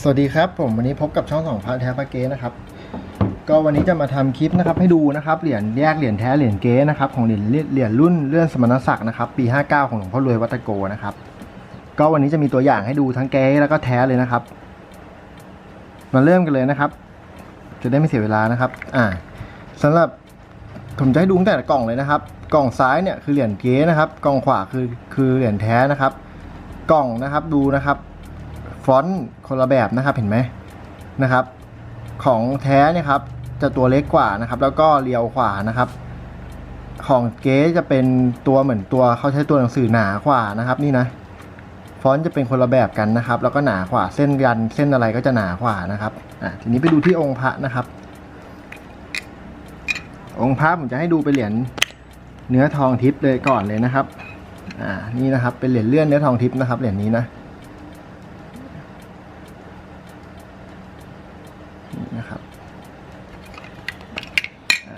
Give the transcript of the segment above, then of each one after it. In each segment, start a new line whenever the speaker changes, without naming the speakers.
สวัสดีครับผมวันนี้พบกับช่องสองพันแท้พระเก๊นะครับ ก็วันนี้จะมาทำคลิปนะครับให้ดูนะครับเหรียญแยกเหรียญแท้เหรียญเก๊นะครับของเหรียญเหรียญรุ่นเลื่อนสมณศักดิ์นะครับ ปี 59 ของหลวงพ่อรวยวัตโกนะครับ ก็วันนี้จะมีตัวอย่างให้ดูทั้งเก๊แล้วก็แท้เลยนะครับ มาเริ่มกันเลยนะครับ จะได้ไม่เสียเวลานะครับ อ่าสำหรับผมจะให้ดูตั้งแต่กล่องเลยนะครับ กล่องซ้ายเนี่ยคือเหรียญเก๊นะครับ กล่องขวาคือคือเหรียญแท้นะครับ กล่องนะครับดูนะครับ ฟอนต์คนละแบบนะครับเห็นไหมนะครับ ของแท้เนี่ยครับจะตัวเล็กกว่านะครับ แล้วก็เรียวกว่านะครับ ของเก๊จะเป็นตัวเหมือนตัวเขาใช้ตัวหนังสือหนากว่านะครับ นี่นะฟอนต์จะเป็นคนละแบบกันนะครับ แล้วก็หนากว่าเส้นยันเส้นอะไรก็จะหนากว่านะครับอะทีนี้ไปดูที่องค์พระนะครับ องค์พระผมจะให้ดูเป็นเหรียญเนื้อทองทิพย์เลยก่อนเลยนะครับ อ่านี่นะครับเป็นเหรียญเลื่อนเนื้อทองทิพย์นะครับเหรียญนี้นะ นี่นะครับอะ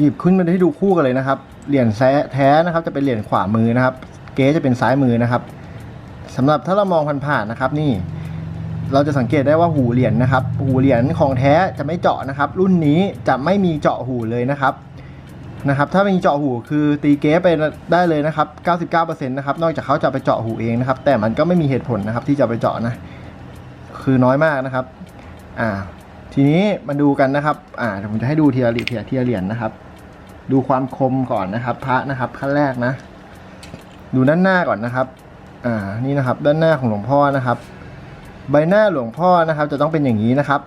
หยิบขึ้นมาให้ดูคู่กันเลยนะครับ เหรียญแท้แท้นะครับจะเป็นเหรียญขวามือนะครับ เก๊จะเป็นซ้ายมือนะครับสำหรับถ้าเรามองผ่านๆนะครับ นี่ เราจะสังเกตได้ว่าหูเหรียญนะครับ หูเหรียญของแท้จะไม่เจาะนะครับ รุ่นนี้จะไม่มีเจาะหูเลยนะครับนะครับ ถ้ามีเจาะหูคือตีเก๊ไปได้เลยนะครับ 99%นะครับ นอกจากเขาจะไปเจาะหูเองนะครับ แต่มันก็ไม่มีเหตุผลนะครับ ที่จะไปเจาะนะ คือน้อยมากนะครับ อ่า ทีนี้มาดูกันนะครับ อ่าเดี๋ยวผมจะให้ดูเทีละเหรียญทีละทีละเหรียญนะครับ ดูความคมก่อนนะครับ พระนะครับขั้นแรกนะ ดูด้านหน้าก่อนนะครับ อ่านี่นะครับ ด้านหน้าของหลวงพ่อนะครับ ใบหน้าหลวงพ่อนะครับ จะต้องเป็นอย่างนี้นะครับ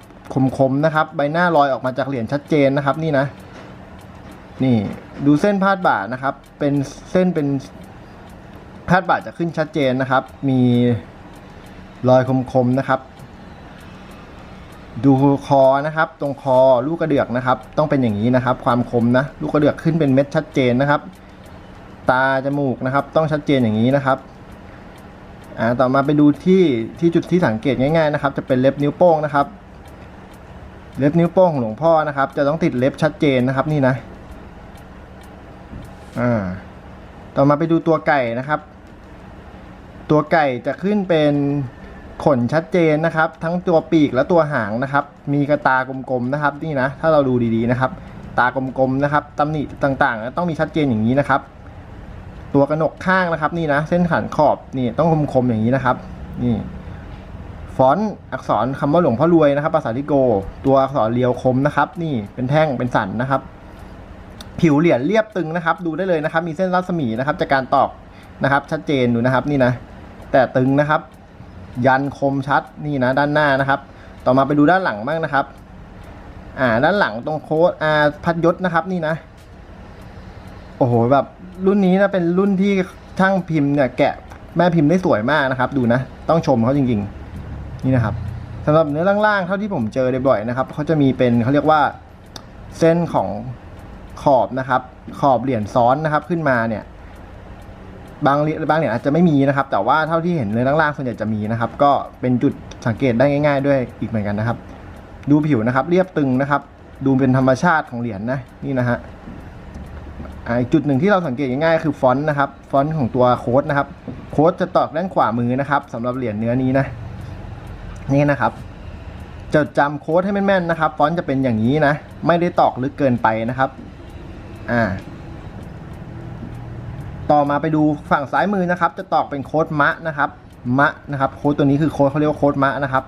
คมๆนะครับ ใบหน้าลอยออกมาจากเหรียญชัดเจนนะครับ นี่นะ นี่ดูเส้นพาดบ่านะครับ เป็นเส้นเป็นพาดบ่าจะขึ้นชัดเจนนะครับ มีรอยคมๆนะครับ ดูคอนะครับ ตรงคอลูกกระเดือกนะครับ ต้องเป็นอย่างนี้นะครับ ความคมนะลูกกระเดือกขึ้นเป็นเม็ดชัดเจนนะครับ ตาจมูกนะครับ ต้องชัดเจนอย่างนี้นะครับอ่าต่อมาไปดูที่ที่จุดที่สังเกตง่ายๆนะครับ จะเป็นเล็บนิ้วโป้งนะครับ เล็บนิ้วโป้งของหลวงพ่อนะครับ จะต้องติดเล็บชัดเจนนะครับนี่นะอ่าต่อมาไปดูตัวไก่นะครับ ตัวไก่จะขึ้นเป็น ขนชัดเจนนะครับ ทั้งตัวปีกและตัวหางนะครับ มีกระตากลมๆนะครับนี่นะถ้าเราดูดีๆนะครับ ตากลมๆนะครับตำหนิต่างๆ ต้องมีชัดเจนอย่างนี้นะครับ ตัวกระหนกข้างนะครับนี่นะเส้นขันขอบนี่ต้องคมๆอย่างนี้นะครับนี่ฟอนต์อักษรคำว่าหลวงพ่อรวยนะครับภาษาทิโก ตัวอักษรเรียวคมนะครับ นี่เป็นแท่งเป็นสันนะครับ ผิวเหรียญเรียบตึงนะครับ ดูได้เลยนะครับ มีเส้นรัศมีนะครับ จากการตอกนะครับ ชัดเจนดูนะครับนี่นะแต่ตึงนะครับ ยันคมชัดนี่นะด้านหน้านะครับ ต่อมาไปดูด้านหลังบ้างนะครับ อ่าด้านหลังตรงโค้ดอ่าพัดยศนะครับนี่นะ โอ้โหแบบรุ่นนี้นะเป็นรุ่นที่ช่างพิมพ์เนี่ยแกะแม่พิมพ์ได้สวยมากนะครับ ดูนะ ต้องชมเขาจริง ๆ นี่นะครับสำหรับเนื้อล่างๆเท่าที่ผมเจอบ่อยๆนะครับเขาจะมีเป็นเขาเรียกว่าเส้นของขอบนะครับ ขอบเหรียญซ้อนนะครับขึ้นมาเนี่ย บางเหรียญบางเหรียญอาจจะไม่มีนะครับ แต่ว่าเท่าที่เห็นเนื้อล่างๆส่วนใหญ่จะมีนะครับ ก็เป็นจุดสังเกตได้ง่าย ๆ ด้วยอีกเหมือนกันนะครับ ดูผิวนะครับ เรียบตึงนะครับ ดูเป็นธรรมชาติของเหรียญนะนี่นะฮะอีกจุดหนึ่งที่เราสังเกตง่ายๆคือฟอนต์นะครับ ฟอนต์ของตัวโค้ดนะครับ โค้ดจะตอกด้านขวามือนะครับสำหรับเหรียญเนื้อนี้นะนี่นะครับจดจำโค้ดให้แม่นๆนะครับ ฟอนต์จะเป็นอย่างนี้นะ ไม่ได้ตอกลึกเกินไปนะครับ อ่า ต่อมาไปดูฝั่งซ้ายมือนะครับ จะตอกเป็นโค้ดมะนะครับมะนะครับโค้ดตัวนี้คือโค้ดเขาเรียกว่าโค้ดมะนะครับ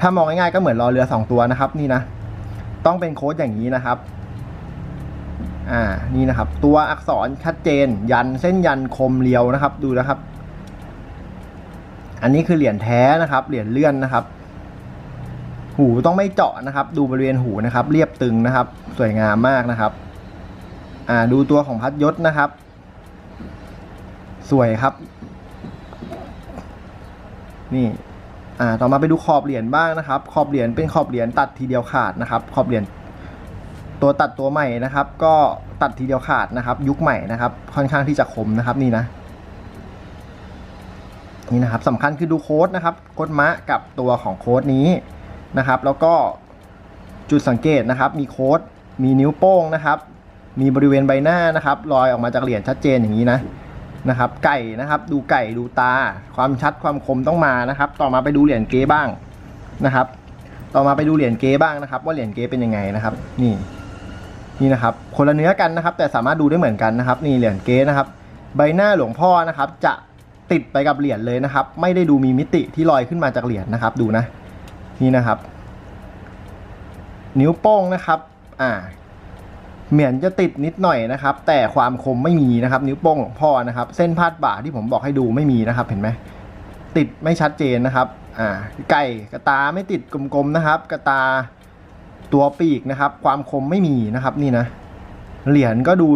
ถ้ามองง่ายๆก็เหมือนรอเรือสองตัวนะครับ นี่นะ ต้องเป็นโค้ดอย่างนี้นะครับอ่านี่นะครับ ตัวอักษรชัดเจน ยันเส้นยันคมเรียวนะครับ ดูนะครับ อันนี้คือเหรียญแท้นะครับ เหรียญเลื่อนนะครับ หูต้องไม่เจาะนะครับ ดูบริเวณหูนะครับ เรียบตึงนะครับ สวยงามมากนะครับ อ่าดูตัวของพัดยศนะครับ สวยครับ นี่อ่าต่อมาไปดูขอบเหรียญบ้างนะครับ ขอบเหรียญเป็นขอบเหรียญตัดทีเดียวขาดนะครับ ขอบเหรียญตัวตัดตัวใหม่นะครับ ก็ตัดทีเดียวขาดนะครับ ยุคใหม่นะครับ ค่อนข้างที่จะคมนะครับนี่นะนี่นะครับสำคัญคือดูโค้ดนะครับ โค้ดมะกับตัวของโค้ดนี้นะครับ แล้วก็จุดสังเกตนะครับ มีโค้ดมีนิ้วโป้งนะครับ มีบริเวณใบหน้านะครับลอยออกมาจากเหรียญชัดเจนอย่างนี้นะ นะครับ ไก่นะครับ ดูไก่ดูตา ความชัดความคมต้องมานะครับ ต่อมาไปดูเหรียญเก๊บ้างนะครับ ต่อมาไปดูเหรียญเก๊บ้างนะครับ ว่าเหรียญเก๊เป็นยังไงนะครับ นี่ นี่นะครับ คนละเนื้อกันนะครับ แต่สามารถดูได้เหมือนกันนะครับ นี่เหรียญเก๊นะครับ ใบหน้าหลวงพ่อนะครับ จะติดไปกับเหรียญเลยนะครับ ไม่ได้ดูมีมิติที่ลอยขึ้นมาจากเหรียญนะครับ ดูนะ นี่นะครับ นิ้วโป้งนะครับ อ่า เหมือนจะติดนิดหน่อยนะครับ แต่ความคมไม่มีนะครับ นิ้วโป้งหลวงพ่อนะครับ เส้นพาดบ่าที่ผมบอกให้ดูไม่มีนะครับ เห็นไหมติดไม่ชัดเจนนะครับ อ่า ไก่กระตาไม่ติดกลมๆนะครับ กระตาตัวปีกนะครับ ความคมไม่มีนะครับ นี่นะ เหรียญก็ดู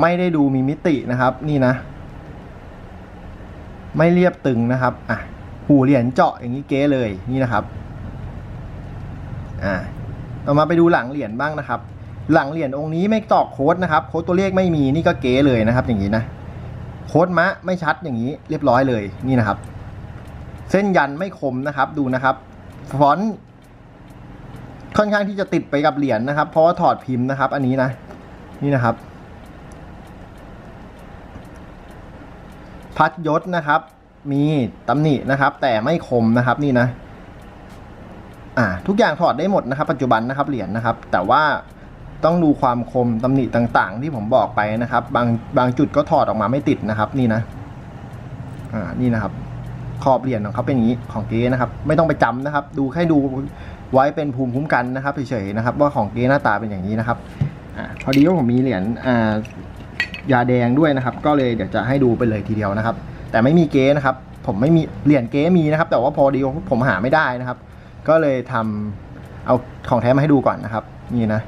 ไม่ได้ดูมีมิตินะครับ นี่นะ ไม่เรียบตึงนะครับ อะ หูเหรียญเจาะอย่างนี้เก๊เลย นี่นะครับ อ่า ต่อมาไปดูหลังเหรียญบ้างนะครับ หลังเหรียญองค์นี้ไม่ตอกโค้ดนะครับ โค้ดตัวเลขไม่มีนี่ก็เก๋เลยนะครับ อย่างนี้นะ โค้ดมะไม่ชัดอย่างนี้เรียบร้อยเลยนี่นะครับ เส้นยันไม่คมนะครับดูนะครับ ฟอนต์ค่อนข้างที่จะติดไปกับเหรียญนะครับ เพราะว่าถอดพิมพ์นะครับ อันนี้นะ นี่นะครับ พัดยศนะครับ มีตำหนินะครับ แต่ไม่คมนะครับนี่นะ อ่าทุกอย่างถอดได้หมดนะครับ ปัจจุบันนะครับเหรียญนะครับ แต่ว่าต้องดูความคมตำหนิต่างๆ ที่ผมบอกไปนะครับ บางบางจุดก็ถอดออกมาไม่ติดนะครับ นี่นะ อ่านี่นะครับ ขอบเหรียญของเขาเป็นอย่างนี้ของเก๊นะครับ ไม่ต้องไปจำนะครับ ดูแค่ดูไว้เป็นภูมิคุ้มกันนะครับเฉยๆนะครับ ว่าของเก๊หน้าตาเป็นอย่างนี้นะครับอ่าพอดีว่าผมมีเหรียญอ่ายาแดงด้วยนะครับ ก็เลยเดี๋ยวจะให้ดูไปเลยทีเดียวนะครับ แต่ไม่มีเก๊นะครับ ผมไม่มีเหรียญเก๊มีนะครับ แต่ว่าพอดีผมหาไม่ได้นะครับ ก็เลยทำเอาของแท้มาให้ดูก่อนนะครับ นี่นะ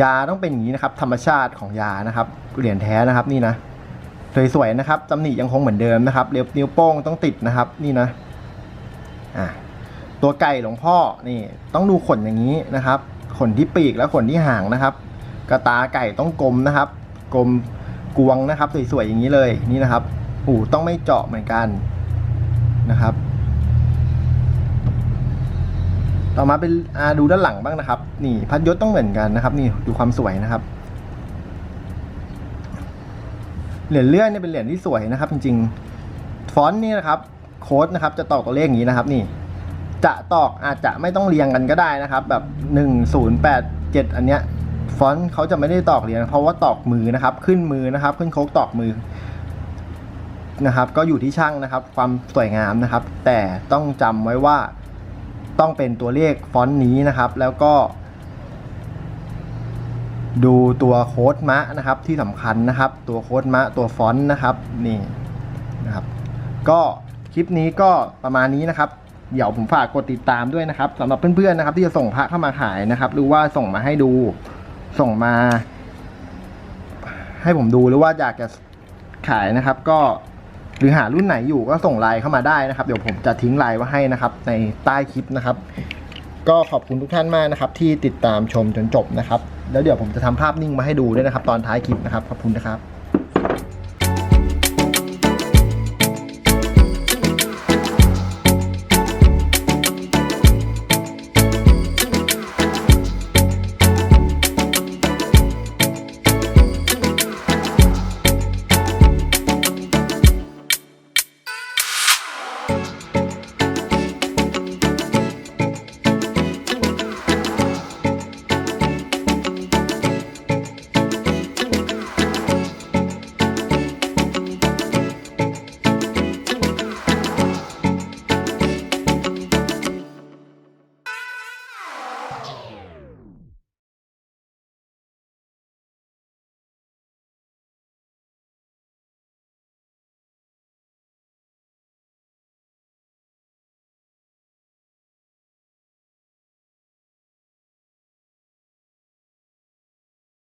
ยาต้องเป็นอย่างนี้นะครับ ธรรมชาติของยานะครับ เหรียญแท้นะครับ นี่นะสวยๆนะครับตำหนิยังคงเหมือนเดิมนะครับเล็บนิ้วโป้งต้องติดนะครับ นี่นะอ่าตัวไก่หลวงพ่อนี่ต้องดูขนอย่างนี้นะครับ ขนที่ปีกและขนที่หางนะครับ กระตาไก่ต้องกลมนะครับ กลมกวงนะครับ สวยๆอย่างนี้เลยนี่นะครับหูต้องไม่เจาะเหมือนกันนะครับ ต่อมาเป็นอาดูด้านหลังบ้างนะครับ นี่พัดยศต้องเหมือนกันนะครับ นี่ดูความสวยนะครับ เหรียญเลื่อนเนี่ยเป็นเหรียญที่สวยนะครับ จริงๆฟอนต์นี่นะครับ โค้ดนะครับ จะตอกตัวเลขอย่างนี้นะครับ นี่ จะตอกอาจจะไม่ต้องเรียงกันก็ได้นะครับ แบบหนึ่งศูนย์แปดเจ็ดอันเนี้ยฟอนต์เขาจะไม่ได้ตอกเหรียงเพราะว่าตอกมือนะครับ ขึ้นมือนะครับ ขึ้นโค้กตอกมือนะครับ ก็อยู่ที่ช่างนะครับ ความสวยงามนะครับ แต่ต้องจำไว้ว่า ต้องเป็นตัวเลขฟอนต์นี้นะครับ แล้วก็ดูตัวโค้ดมะนะครับที่สำคัญนะครับ ตัวโค้ดมะตัวฟอนต์นะครับนี่นะครับ ก็คลิปนี้ก็ประมาณนี้นะครับ เดี๋ยวผมฝากกดติดตามด้วยนะครับสำหรับเพื่อนๆนะครับ ที่จะส่งพระเข้ามาขายนะครับ หรือว่าส่งมาให้ดูส่งมา ให้ผมดูหรือว่าอยากจะขายนะครับ ก็ หรือหารุ่นไหนอยู่ก็ส่งไลน์เข้ามาได้นะครับ เดี๋ยวผมจะทิ้งไลน์ไว้ให้นะครับ ในใต้คลิปนะครับ ก็ขอบคุณทุกท่านมากนะครับ ที่ติดตามชมจนจบนะครับ แล้วเดี๋ยวผมจะทำภาพนิ่งมาให้ดูด้วยนะครับ ตอนท้ายคลิปนะครับขอบคุณนะครับ